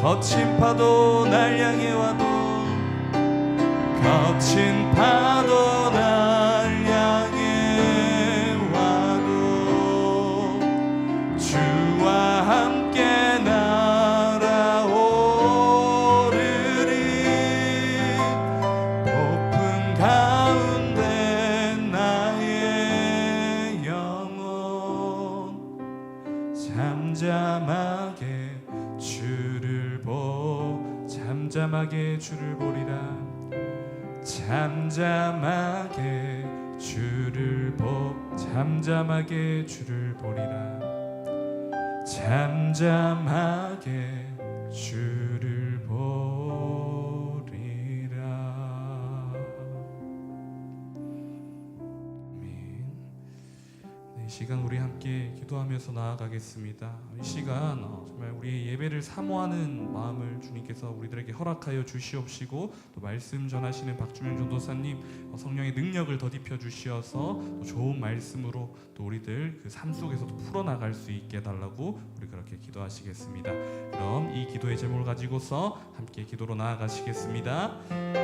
거친 파도 날 향해 와도 거친 파도 잠잠하게 주를 보 잠잠하게 주를 보리라. 잠잠하게 이 시간 우리 함께 기도하면서 나아가겠습니다. 이 시간 어, 정말 우리 예배를 사모하는 마음을 주님께서 우리들에게 허락하여 주시옵시고 또 말씀 전하시는 박주명 전도사님 어, 성령의 능력을 더딥혀 주시어서 또 좋은 말씀으로 또 우리들 그 삶 속에서도 풀어 나갈 수 있게 해달라고 우리 그렇게 기도하시겠습니다. 그럼 이 기도의 제목을 가지고서 함께 기도로 나아가시겠습니다.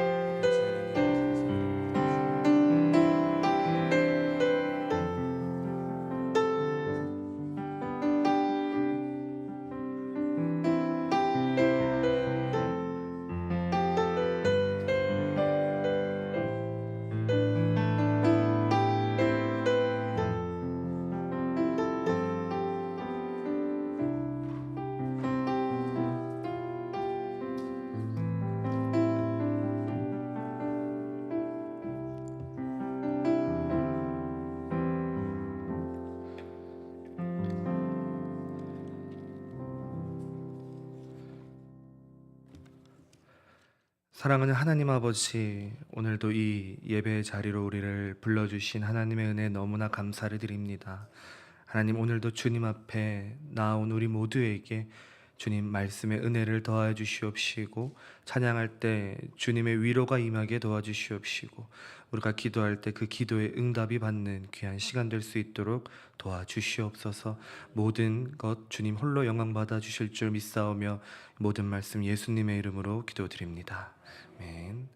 사랑하는 하나님 아버지, 오늘도 이 예배 자리로 우리를 불러주신 하나님의 은혜 너무나 감사를 드립니다. 하나님, 오늘도 주님 앞에 나온 우리 모두에게 주님 말씀의 은혜를 더하여 주시옵시고, 찬양할 때 주님의 위로가 임하게 도와주시옵시고, 우리가 기도할 때 그 기도의 응답이 받는 귀한 시간 될 수 있도록 도와주시옵소서, 모든 것 주님 홀로 영광 받아 주실 줄 믿사오며, 모든 말씀 예수님의 이름으로 기도드립니다. 아멘.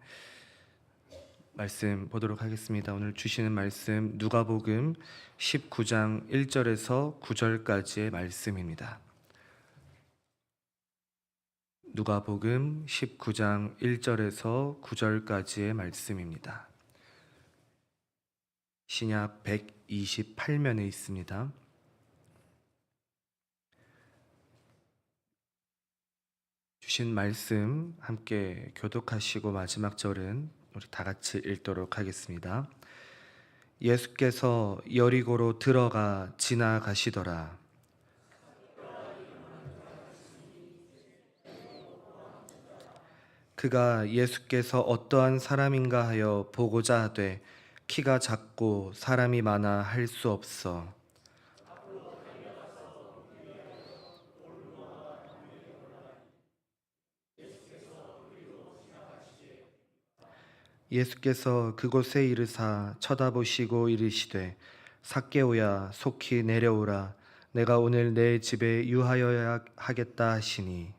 말씀 보도록 하겠습니다. 오늘 주시는 말씀 누가복음 19장 1절에서 9절까지의 말씀입니다. 누가복음 19장 1절에서 9절까지의 말씀입니다. 신약 128면에 있습니다. 주신 말씀 함께 교독하시고 마지막 절은 우리 다 같이 읽도록 하겠습니다. 예수께서 여리고로 들어가 지나가시더라. 그가 예수께서 어떠한 사람인가 하여 보고자 하되 키가 작고 사람이 많아 할 수 없어 예수께서 그곳에 이르사 쳐다보시고 이르시되 삭개오야 속히 내려오라. 내가 오늘 내 집에 유하여야 하겠다 하시니.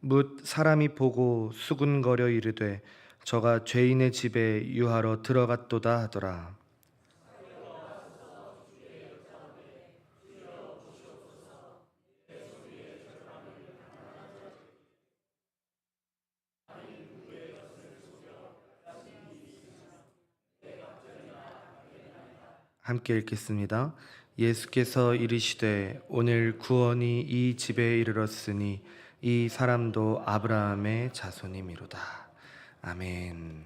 묻 사람이 보고 수군거려 이르되 저가 죄인의 집에 유하러 들어갔도다 하더라 함께 읽겠습니다. 예수께서 이르시되 오늘 구원이 이 집에 이르렀으니 이 사람도 아브라함의 자손이미로다. 아멘.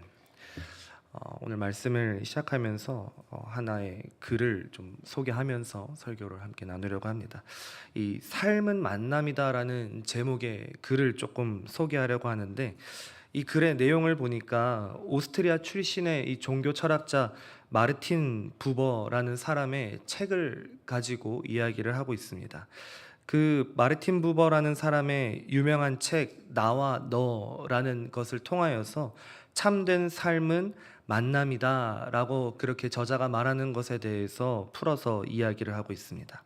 어, 오늘 말씀을 시작하면서 어, 하나의 글을 좀 소개하면서 설교를 함께 나누려고 합니다. 이 삶은 만남이다라는 제목의 글을 조금 소개하려고 하는데 이 글의 내용을 보니까 오스트리아 출신의 이 종교 철학자 마르틴 부버라는 사람의 책을 가지고 이야기를 하고 있습니다. 그 마르틴 부버라는 사람의 유명한 책 나와 너라는 것을 통하여서 참된 삶은 만남이다라고 그렇게 저자가 말하는 것에 대해서 풀어서 이야기를 하고 있습니다.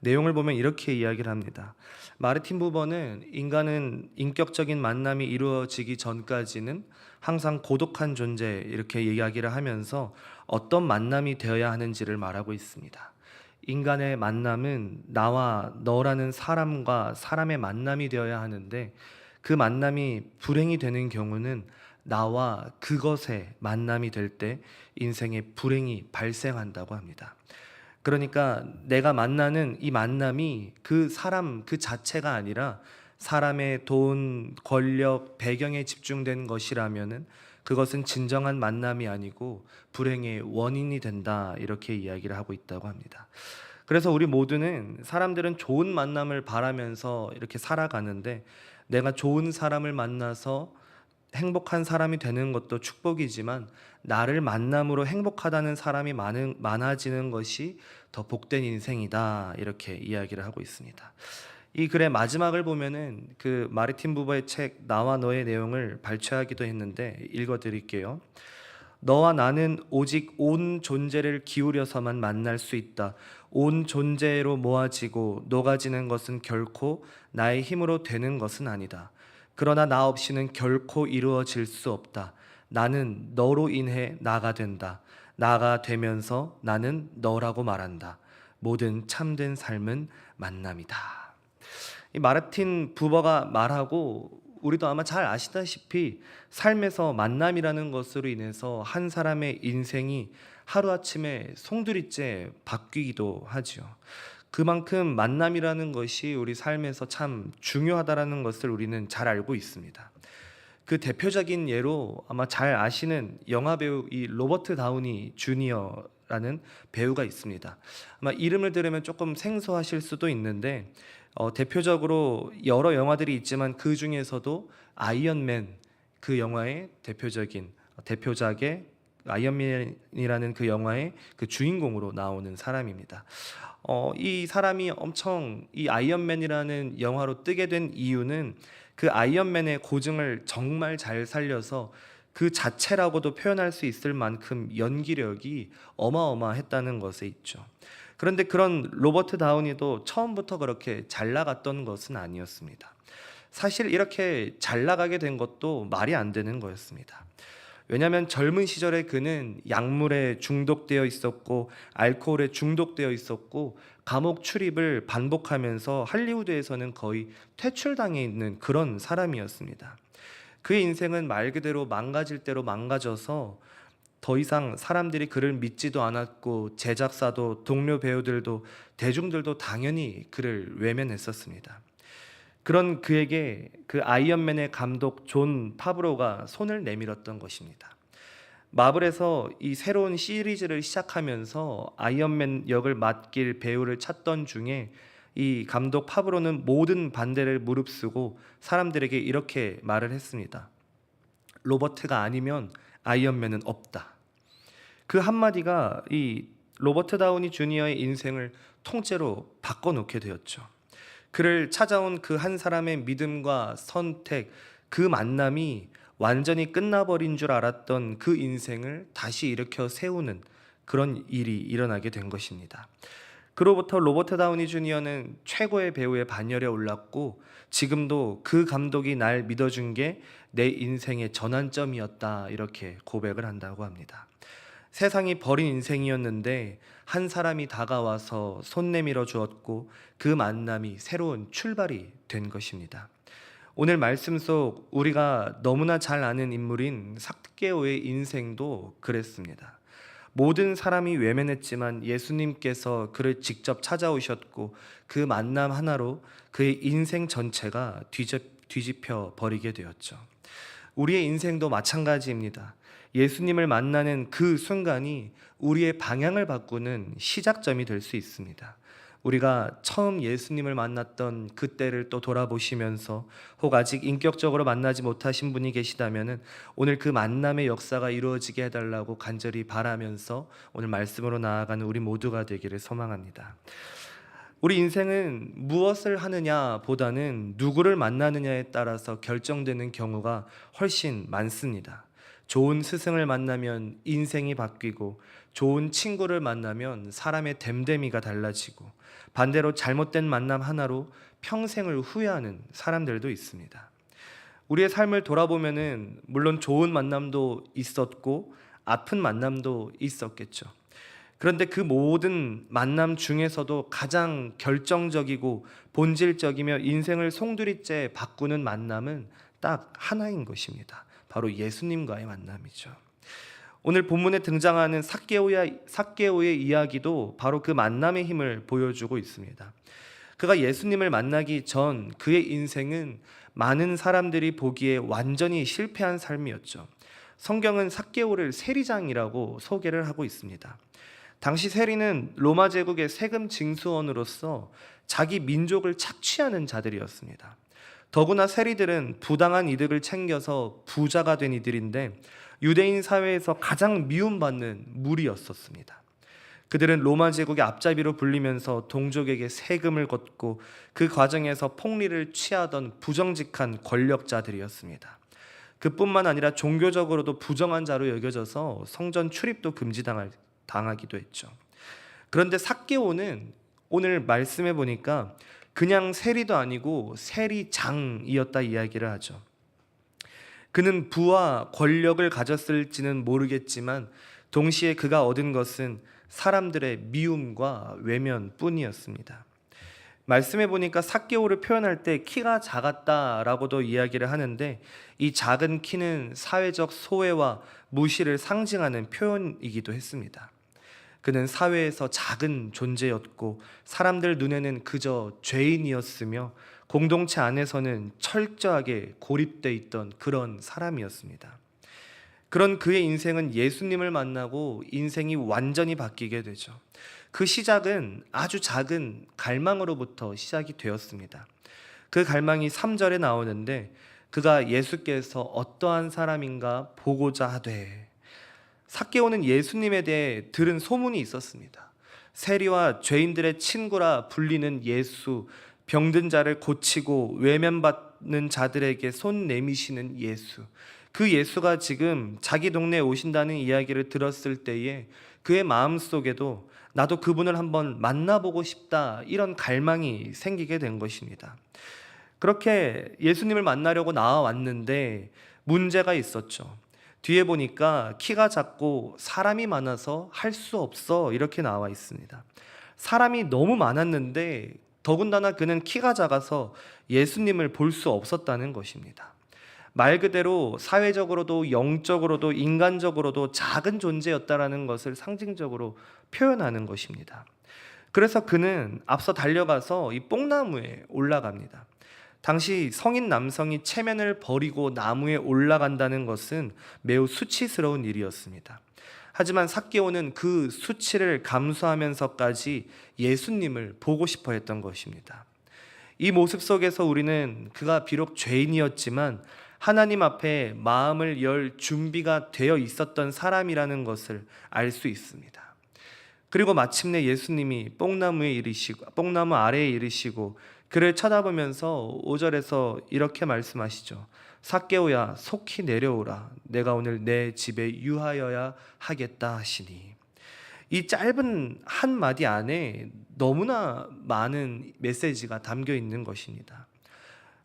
내용을 보면 이렇게 이야기를 합니다. 마르틴 부버는 인간은 인격적인 만남이 이루어지기 전까지는 항상 고독한 존재 이렇게 이야기를 하면서 어떤 만남이 되어야 하는지를 말하고 있습니다. 인간의 만남은 나와 너라는 사람과 사람의 만남이 되어야 하는데 그 만남이 불행이 되는 경우는 나와 그것의 만남이 될 때 인생의 불행이 발생한다고 합니다. 그러니까 내가 만나는 이 만남이 그 사람 그 자체가 아니라 사람의 돈, 권력, 배경에 집중된 것이라면은 그것은 진정한 만남이 아니고 불행의 원인이 된다 이렇게 이야기를 하고 있다고 합니다. 그래서 우리 모두는 사람들은 좋은 만남을 바라면서 이렇게 살아가는데 내가 좋은 사람을 만나서 행복한 사람이 되는 것도 축복이지만 나를 만남으로 행복하다는 사람이 많은, 많아지는 것이 더 복된 인생이다 이렇게 이야기를 하고 있습니다. 이 글의 마지막을 보면은 그 마르틴 부버의 책 나와 너의 내용을 발췌하기도 했는데 읽어 드릴게요. 너와 나는 오직 온 존재를 기울여서만 만날 수 있다. 온 존재로 모아지고 녹아지는 것은 결코 나의 힘으로 되는 것은 아니다. 그러나 나 없이는 결코 이루어질 수 없다. 나는 너로 인해 나가 된다. 나가 되면서 나는 너라고 말한다. 모든 참된 삶은 만남이다. 이 마르틴 부버가 말하고 우리도 아마 잘 아시다시피 삶에서 만남이라는 것으로 인해서 한 사람의 인생이 하루아침에 송두리째 바뀌기도 하죠. 그만큼 만남이라는 것이 우리 삶에서 참 중요하다라는 것을 우리는 잘 알고 있습니다. 그 대표적인 예로 아마 잘 아시는 영화 배우 이 로버트 다우니 주니어라는 배우가 있습니다. 아마 이름을 들으면 조금 생소하실 수도 있는데 어, 대표적으로 여러 영화들이 있지만 그 중에서도 아이언맨 그 영화의 대표적인 대표작의 아이언맨이라는 그 영화의 그 주인공으로 나오는 사람입니다. 어, 이 사람이 엄청 이 아이언맨이라는 영화로 뜨게 된 이유는 그 아이언맨의 고증을 정말 잘 살려서 그 자체라고도 표현할 수 있을 만큼 연기력이 어마어마했다는 것에 있죠. 그런데 그런 로버트 다우니도 처음부터 그렇게 잘 나갔던 것은 아니었습니다. 사실 이렇게 잘 나가게 된 것도 말이 안 되는 거였습니다. 왜냐하면 젊은 시절에 그는 약물에 중독되어 있었고 알코올에 중독되어 있었고 감옥 출입을 반복하면서 할리우드에서는 거의 퇴출당해 있는 그런 사람이었습니다. 그의 인생은 말 그대로 망가질 대로 망가져서 더 이상 사람들이 그를 믿지도 않았고 제작사도 동료 배우들도 대중들도 당연히 그를 외면했었습니다. 그런 그에게 그 아이언맨의 감독 존 파브로가 손을 내밀었던 것입니다. 마블에서 이 새로운 시리즈를 시작하면서 아이언맨 역을 맡길 배우를 찾던 중에 이 감독 파브로는 모든 반대를 무릅쓰고 사람들에게 이렇게 말을 했습니다. 로버트가 아니면 아이언맨은 없다. 그 한마디가 이 로버트 다우니 주니어의 인생을 통째로 바꿔놓게 되었죠. 그를 찾아온 그 한 사람의 믿음과 선택, 그 만남이 완전히 끝나버린 줄 알았던 그 인생을 다시 일으켜 세우는 그런 일이 일어나게 된 것입니다. 그로부터 로버트 다우니 주니어는 최고의 배우의 반열에 올랐고 지금도 그 감독이 날 믿어준 게 내 인생의 전환점이었다 이렇게 고백을 한다고 합니다. 세상이 버린 인생이었는데 한 사람이 다가와서 손 내밀어 주었고 그 만남이 새로운 출발이 된 것입니다. 오늘 말씀 속 우리가 너무나 잘 아는 인물인 삭개오의 인생도 그랬습니다. 모든 사람이 외면했지만 예수님께서 그를 직접 찾아오셨고 그 만남 하나로 그의 인생 전체가 뒤집, 뒤집혀 버리게 되었죠. 우리의 인생도 마찬가지입니다. 예수님을 만나는 그 순간이 우리의 방향을 바꾸는 시작점이 될 수 있습니다. 우리가 처음 예수님을 만났던 그때를 또 돌아보시면서 혹 아직 인격적으로 만나지 못하신 분이 계시다면은 오늘 그 만남의 역사가 이루어지게 해달라고 간절히 바라면서 오늘 말씀으로 나아가는 우리 모두가 되기를 소망합니다. 우리 인생은 무엇을 하느냐 보다는 누구를 만나느냐에 따라서 결정되는 경우가 훨씬 많습니다. 좋은 스승을 만나면 인생이 바뀌고 좋은 친구를 만나면 사람의 됨됨이가 달라지고 반대로 잘못된 만남 하나로 평생을 후회하는 사람들도 있습니다. 우리의 삶을 돌아보면은 물론 좋은 만남도 있었고 아픈 만남도 있었겠죠. 그런데 그 모든 만남 중에서도 가장 결정적이고 본질적이며 인생을 송두리째 바꾸는 만남은 딱 하나인 것입니다. 바로 예수님과의 만남이죠. 오늘 본문에 등장하는 삭개오의, 삭개오의 이야기도 바로 그 만남의 힘을 보여주고 있습니다. 그가 예수님을 만나기 전 그의 인생은 많은 사람들이 보기에 완전히 실패한 삶이었죠. 성경은 삭개오를 세리장이라고 소개를 하고 있습니다. 당시 세리는 로마 제국의 세금 징수원으로서 자기 민족을 착취하는 자들이었습니다. 더구나 세리들은 부당한 이득을 챙겨서 부자가 된 이들인데 유대인 사회에서 가장 미움받는 무리였었습니다. 그들은 로마 제국의 앞잡이로 불리면서 동족에게 세금을 걷고 그 과정에서 폭리를 취하던 부정직한 권력자들이었습니다. 그뿐만 아니라 종교적으로도 부정한 자로 여겨져서 성전 출입도 금지당할 당하기도 했죠. 그런데 삭개오는 오늘 말씀해 보니까 그냥 세리도 아니고 세리장이었다 이야기를 하죠. 그는 부와 권력을 가졌을지는 모르겠지만 동시에 그가 얻은 것은 사람들의 미움과 외면 뿐이었습니다. 말씀해 보니까 삭개오를 표현할 때 키가 작았다라고도 이야기를 하는데 이 작은 키는 사회적 소외와 무시를 상징하는 표현이기도 했습니다. 그는 사회에서 작은 존재였고 사람들 눈에는 그저 죄인이었으며 공동체 안에서는 철저하게 고립돼 있던 그런 사람이었습니다. 그런 그의 인생은 예수님을 만나고 인생이 완전히 바뀌게 되죠. 그 시작은 아주 작은 갈망으로부터 시작이 되었습니다. 그 갈망이 3절에 나오는데 그가 예수께서 어떠한 사람인가 보고자 하되 삭개오는 예수님에 대해 들은 소문이 있었습니다. 세리와 죄인들의 친구라 불리는 예수, 병든 자를 고치고 외면받는 자들에게 손 내미시는 예수. 그 예수가 지금 자기 동네에 오신다는 이야기를 들었을 때에 그의 마음 속에도 나도 그분을 한번 만나보고 싶다 이런 갈망이 생기게 된 것입니다. 그렇게 예수님을 만나려고 나와왔는데 문제가 있었죠. 뒤에 보니까 키가 작고 사람이 많아서 할 수 없어 이렇게 나와 있습니다. 사람이 너무 많았는데 더군다나 그는 키가 작아서 예수님을 볼 수 없었다는 것입니다. 말 그대로 사회적으로도 영적으로도 인간적으로도 작은 존재였다라는 것을 상징적으로 표현하는 것입니다. 그래서 그는 앞서 달려가서 이 뽕나무에 올라갑니다. 당시 성인 남성이 체면을 버리고 나무에 올라간다는 것은 매우 수치스러운 일이었습니다. 하지만 삭개오는 그 수치를 감수하면서까지 예수님을 보고 싶어 했던 것입니다. 이 모습 속에서 우리는 그가 비록 죄인이었지만 하나님 앞에 마음을 열 준비가 되어 있었던 사람이라는 것을 알 수 있습니다. 그리고 마침내 예수님이 뽕나무에 이르시고 뽕나무 아래에 이르시고 그를 쳐다보면서 5절에서 이렇게 말씀하시죠. 삭개오야 속히 내려오라 내가 오늘 내 집에 유하여야 하겠다 하시니 이 짧은 한 마디 안에 너무나 많은 메시지가 담겨 있는 것입니다.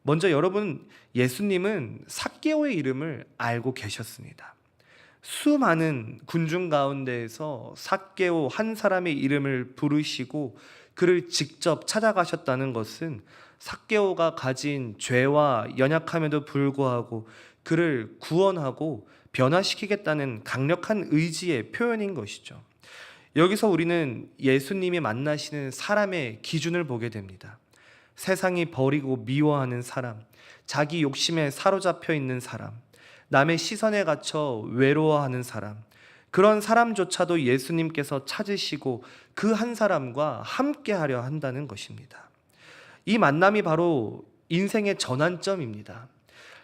먼저 여러분 예수님은 삭개오의 이름을 알고 계셨습니다. 수많은 군중 가운데에서 삭개오 한 사람의 이름을 부르시고 그를 직접 찾아가셨다는 것은 삭개오가 가진 죄와 연약함에도 불구하고 그를 구원하고 변화시키겠다는 강력한 의지의 표현인 것이죠. 여기서 우리는 예수님이 만나시는 사람의 기준을 보게 됩니다. 세상이 버리고 미워하는 사람, 자기 욕심에 사로잡혀 있는 사람, 남의 시선에 갇혀 외로워하는 사람, 그런 사람조차도 예수님께서 찾으시고 그 한 사람과 함께 하려 한다는 것입니다. 이 만남이 바로 인생의 전환점입니다.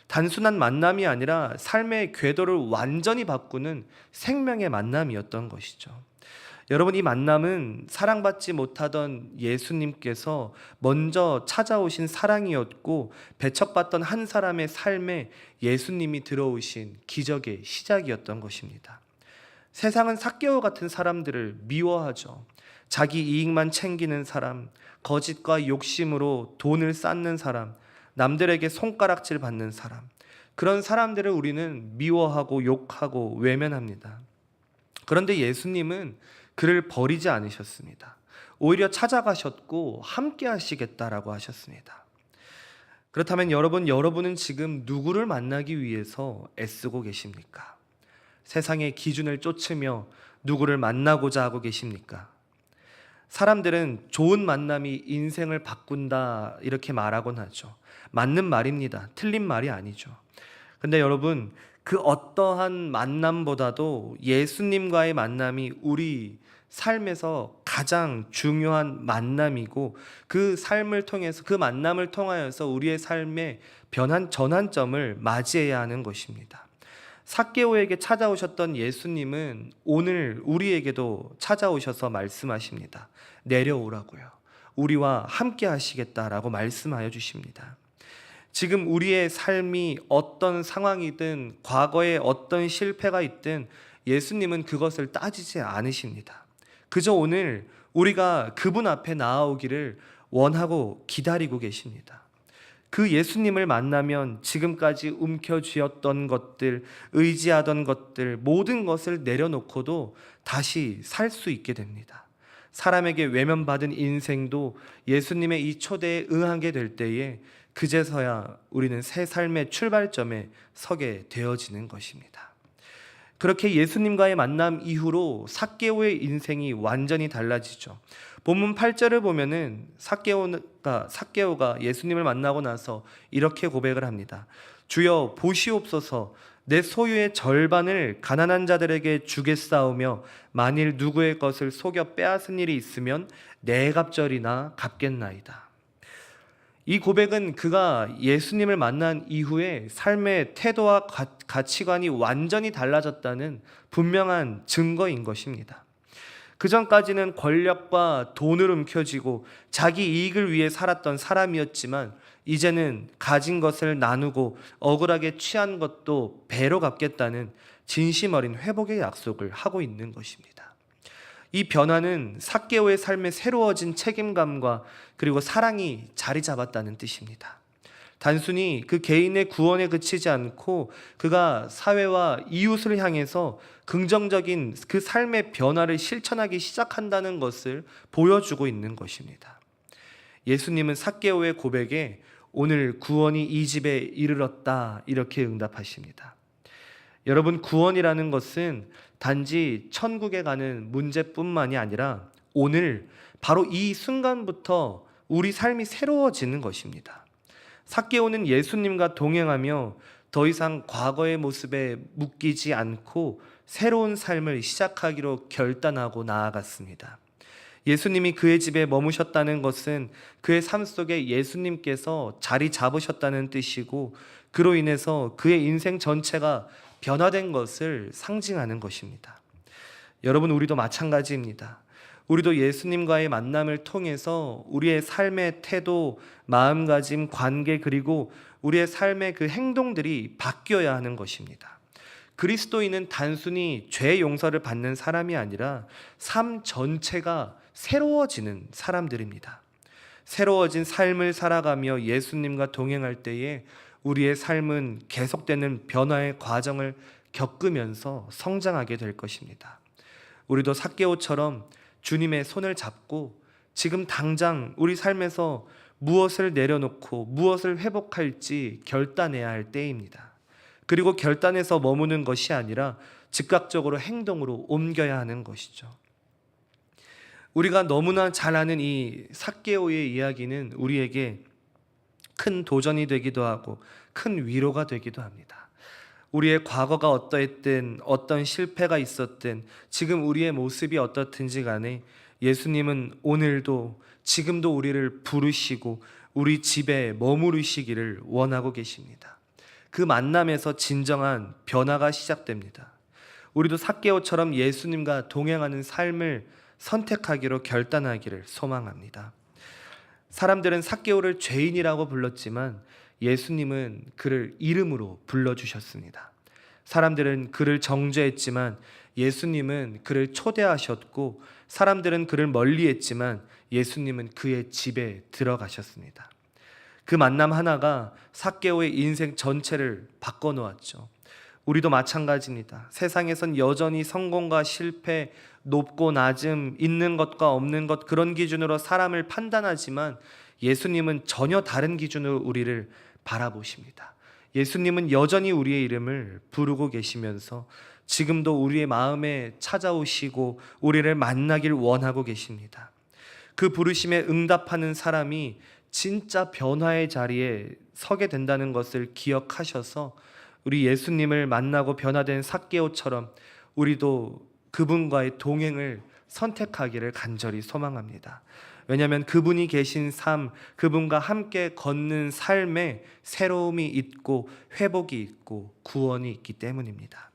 단순한 만남이 아니라 삶의 궤도를 완전히 바꾸는 생명의 만남이었던 것이죠. 여러분 이 만남은 사랑받지 못하던 예수님께서 먼저 찾아오신 사랑이었고 배척받던 한 사람의 삶에 예수님이 들어오신 기적의 시작이었던 것입니다. 세상은 삭개오 같은 사람들을 미워하죠. 자기 이익만 챙기는 사람, 거짓과 욕심으로 돈을 쌓는 사람, 남들에게 손가락질 받는 사람. 그런 사람들을 우리는 미워하고 욕하고 외면합니다. 그런데 예수님은 그를 버리지 않으셨습니다. 오히려 찾아가셨고 함께 하시겠다라고 하셨습니다. 그렇다면 여러분, 여러분은 지금 누구를 만나기 위해서 애쓰고 계십니까? 세상의 기준을 쫓으며 누구를 만나고자 하고 계십니까? 사람들은 좋은 만남이 인생을 바꾼다 이렇게 말하곤 하죠. 맞는 말입니다. 틀린 말이 아니죠. 근데 여러분, 그 어떠한 만남보다도 예수님과의 만남이 우리 삶에서 가장 중요한 만남이고 그 삶을 통해서 그 만남을 통하여서 우리의 삶에 변한 전환점을 맞이해야 하는 것입니다. 삭개오에게 찾아오셨던 예수님은 오늘 우리에게도 찾아오셔서 말씀하십니다. 내려오라고요. 우리와 함께 하시겠다라고 말씀하여 주십니다. 지금 우리의 삶이 어떤 상황이든 과거에 어떤 실패가 있든 예수님은 그것을 따지지 않으십니다. 그저 오늘 우리가 그분 앞에 나아오기를 원하고 기다리고 계십니다. 그 예수님을 만나면 지금까지 움켜쥐었던 것들, 의지하던 것들, 모든 것을 내려놓고도 다시 살 수 있게 됩니다. 사람에게 외면받은 인생도 예수님의 이 초대에 응하게 될 때에 그제서야 우리는 새 삶의 출발점에 서게 되어지는 것입니다. 그렇게 예수님과의 만남 이후로 삭개오의 인생이 완전히 달라지죠. 본문 8절을 보면은 삭개오가 삭개오가 예수님을 만나고 나서 이렇게 고백을 합니다. 주여 보시옵소서 내 소유의 절반을 가난한 자들에게 주겠사오며 만일 누구의 것을 속여 빼앗은 일이 있으면 네 갑절이나 갚겠나이다. 이 고백은 그가 예수님을 만난 이후에 삶의 태도와 가, 가치관이 완전히 달라졌다는 분명한 증거인 것입니다. 그 전까지는 권력과 돈을 움켜쥐고 자기 이익을 위해 살았던 사람이었지만 이제는 가진 것을 나누고 억울하게 취한 것도 배로 갚겠다는 진심 어린 회복의 약속을 하고 있는 것입니다. 이 변화는 삭개오의 삶에 새로워진 책임감과 그리고 사랑이 자리 잡았다는 뜻입니다. 단순히 그 개인의 구원에 그치지 않고 그가 사회와 이웃을 향해서 긍정적인 그 삶의 변화를 실천하기 시작한다는 것을 보여주고 있는 것입니다. 예수님은 삭개오의 고백에 오늘 구원이 이 집에 이르렀다 이렇게 응답하십니다. 여러분 구원이라는 것은 단지 천국에 가는 문제뿐만이 아니라 오늘 바로 이 순간부터 우리 삶이 새로워지는 것입니다. 삭개오는 예수님과 동행하며 더 이상 과거의 모습에 묶이지 않고 새로운 삶을 시작하기로 결단하고 나아갔습니다. 예수님이 그의 집에 머무셨다는 것은 그의 삶 속에 예수님께서 자리 잡으셨다는 뜻이고 그로 인해서 그의 인생 전체가 변화된 것을 상징하는 것입니다. 여러분, 우리도 마찬가지입니다. 우리도 예수님과의 만남을 통해서 우리의 삶의 태도, 마음가짐, 관계 그리고 우리의 삶의 그 행동들이 바뀌어야 하는 것입니다. 그리스도인은 단순히 죄 용서를 받는 사람이 아니라 삶 전체가 새로워지는 사람들입니다. 새로워진 삶을 살아가며 예수님과 동행할 때에 우리의 삶은 계속되는 변화의 과정을 겪으면서 성장하게 될 것입니다. 우리도 삭개오처럼 주님의 손을 잡고 지금 당장 우리 삶에서 무엇을 내려놓고 무엇을 회복할지 결단해야 할 때입니다. 그리고 결단해서 머무는 것이 아니라 즉각적으로 행동으로 옮겨야 하는 것이죠. 우리가 너무나 잘 아는 이 삭개오의 이야기는 우리에게 큰 도전이 되기도 하고 큰 위로가 되기도 합니다. 우리의 과거가 어떠했든 어떤 실패가 있었든 지금 우리의 모습이 어떻든지 간에 예수님은 오늘도 지금도 우리를 부르시고 우리 집에 머무르시기를 원하고 계십니다. 그 만남에서 진정한 변화가 시작됩니다. 우리도 삭개오처럼 예수님과 동행하는 삶을 선택하기로 결단하기를 소망합니다. 사람들은 삭개오를 죄인이라고 불렀지만 예수님은 그를 이름으로 불러주셨습니다. 사람들은 그를 정죄했지만 예수님은 그를 초대하셨고 사람들은 그를 멀리했지만 예수님은 그의 집에 들어가셨습니다. 그 만남 하나가 삭개오의 인생 전체를 바꿔 놓았죠. 우리도 마찬가지입니다. 세상에선 여전히 성공과 실패, 높고 낮음, 있는 것과 없는 것 그런 기준으로 사람을 판단하지만 예수님은 전혀 다른 기준으로 우리를 바라보십니다. 예수님은 여전히 우리의 이름을 부르고 계시면서 지금도 우리의 마음에 찾아오시고 우리를 만나길 원하고 계십니다. 그 부르심에 응답하는 사람이 진짜 변화의 자리에 서게 된다는 것을 기억하셔서 우리 예수님을 만나고 변화된 삭개오처럼 우리도 그분과의 동행을 선택하기를 간절히 소망합니다. 왜냐하면 그분이 계신 삶, 그분과 함께 걷는 삶에 새로움이 있고 회복이 있고 구원이 있기 때문입니다.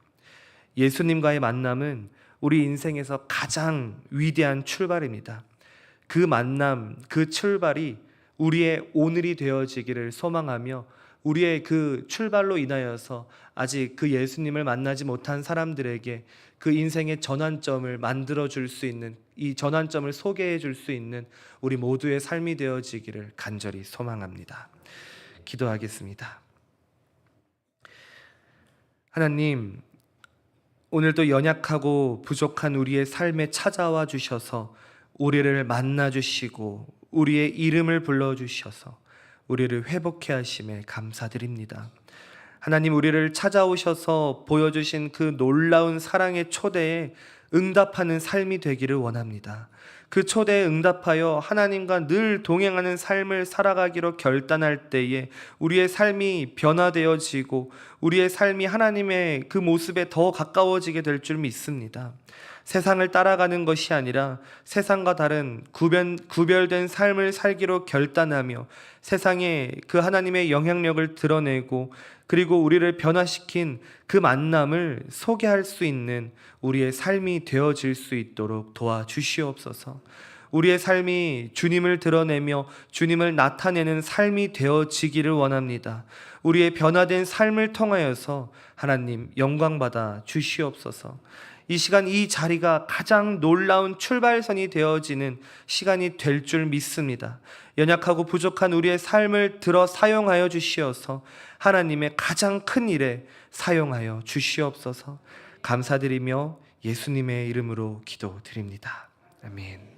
예수님과의 만남은 우리 인생에서 가장 위대한 출발입니다. 그 만남, 그 출발이 우리의 오늘이 되어지기를 소망하며 우리의 그 출발로 인하여서 아직 그 예수님을 만나지 못한 사람들에게 그 인생의 전환점을 만들어 줄 수 있는 이 전환점을 소개해 줄 수 있는 우리 모두의 삶이 되어지기를 간절히 소망합니다. 기도하겠습니다. 하나님, 오늘도 연약하고 부족한 우리의 삶에 찾아와 주셔서 우리를 만나 주시고 우리의 이름을 불러 주셔서 우리를 회복해 하심에 감사드립니다. 하나님 우리를 찾아오셔서 보여주신 그 놀라운 사랑의 초대에 응답하는 삶이 되기를 원합니다. 그 초대에 응답하여 하나님과 늘 동행하는 삶을 살아가기로 결단할 때에 우리의 삶이 변화되어지고 우리의 삶이 하나님의 그 모습에 더 가까워지게 될 줄 믿습니다. 세상을 따라가는 것이 아니라 세상과 다른 구별, 구별된 삶을 살기로 결단하며 세상에 그 하나님의 영향력을 드러내고 그리고 우리를 변화시킨 그 만남을 소개할 수 있는 우리의 삶이 되어질 수 있도록 도와주시옵소서. 우리의 삶이 주님을 드러내며 주님을 나타내는 삶이 되어지기를 원합니다. 우리의 변화된 삶을 통하여서 하나님 영광받아 주시옵소서. 이 시간 이 자리가 가장 놀라운 출발선이 되어지는 시간이 될 줄 믿습니다. 연약하고 부족한 우리의 삶을 들어 사용하여 주시어서 하나님의 가장 큰 일에 사용하여 주시옵소서 감사드리며 예수님의 이름으로 기도드립니다. 아멘.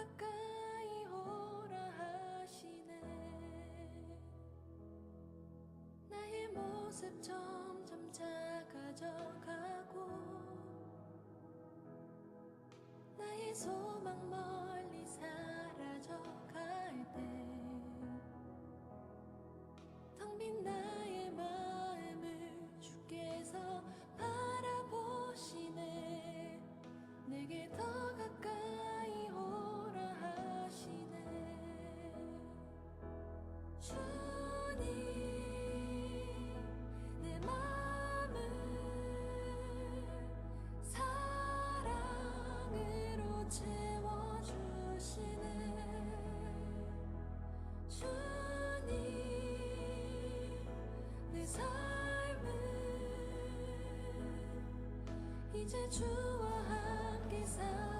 가까이 오라 하시네. 나의 모습 점점 작아져가고 나의 소망 멀리 사라져갈 때 이제 주와 함께 살